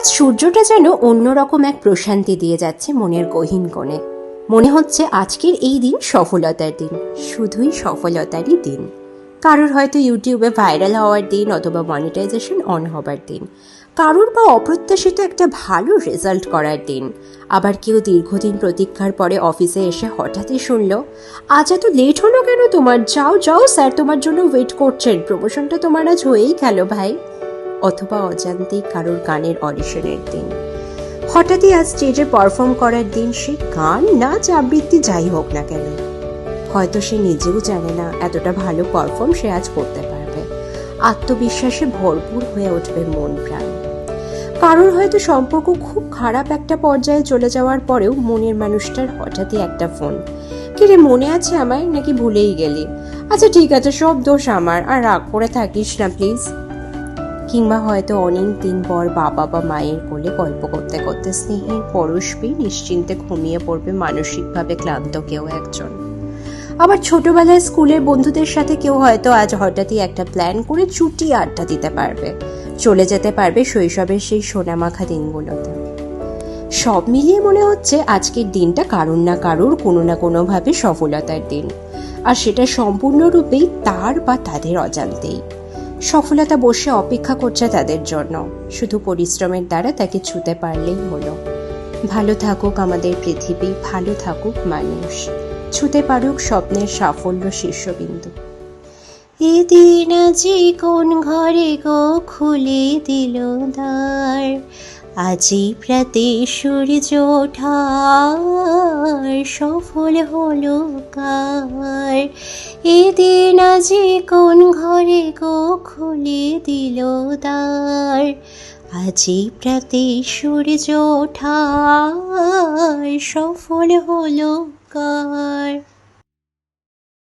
আজ সূর্যটা যেন অন্যরকম এক প্রশান্তি দিয়ে যাচ্ছে মনের গহীন কোণে। মনে হচ্ছে আজকের এই দিন সফলতার দিন, শুধুই সফলতারই দিন। কারোর হয়তো ইউটিউবে ভাইরাল হওয়ার দিন অথবা মনিটাইজেশন অন হবার দিন। কারোর বা অপ্রত্যাশিত একটা ভালো রেজাল্ট করার দিন। আবার কেউ দীর্ঘদিন প্রতীক্ষার পরে অফিসে এসে হঠাৎই শুনল, আজ এত লেট হলো কেন তোমার? যাও যাও স্যার তোমার জন্য ওয়েট করছেন। প্রমোশনটা তোমার আজ হয়েই গেল ভাই। অথবা অজান্তেই কারোর গানের অডিশনের দিন। হঠাৎই আজ স্টেজে পারফর্ম করার দিন সে গান, নাচ, আবৃত্তি যাই হোক না কেন। হয়তো সে নিজেও জানে না এতটা ভালো পারফর্ম সে আজ করতে পারবে। আত্মবিশ্বাসে ভরপুর হয়ে উঠবে মন প্রাণ। কারোর হয়তো সম্পর্ক খুব খারাপ একটা পর্যায়ে চলে যাওয়ার পরেও মনের মানুষটার হঠাৎই একটা ফোন। কিরে মনে আছে আমায়? নাকি ভুলেই গেলি? আচ্ছা ঠিক আছে, সব দোষ আমার। আর রাগ করে থাকিস না, প্লিজ। কিংবা হয়তো অনেক দিন পর বাবা বা মায়ের কোলে গল্প করতে করতে স্নেহের পরশ নিশ্চিন্তে ঘুমিয়ে পড়বে মানসিকভাবে ক্লান্ত কেউ একজন। আবার ছোটবেলায় স্কুলের বন্ধুদের সাথে কেউ হয়তো আজ হঠাৎই একটা প্ল্যান করে ছুটি আড্ডা দিতে পারবে। চলে যেতে পারবে শৈশবের সেই সোনামাখা দিনগুলোতে। সব মিলিয়ে মনে হচ্ছে আজকের দিনটা কারুর না কারুর কোনো না কোনোভাবে সফলতার দিন। আর সেটা সম্পূর্ণরূপেই তার বা তাদের অজান্তেই। সফলতা বসে অপেক্ষা করছে তাদের জন্য। শুধু পরিশ্রমের দ্বারা তাকে ছুতে পারলেই হলো। ভালো থাকুক আমাদের পৃথিবী, ভালো থাকুক মানুষ। ছুতে পারুক স্বপ্নের সাফল্য শীর্ষবিন্দু। এদিন আজি কোন ঘরে গো খুলে দিল দ্বার, আজি প্রাতে সূর্য ওঠার, সফল হলো কার। এদিন আজি কোন ঘরে গো খুলে দিল দ্বার? আজি প্রাতে সূর্য ওঠা সফল হলো কার?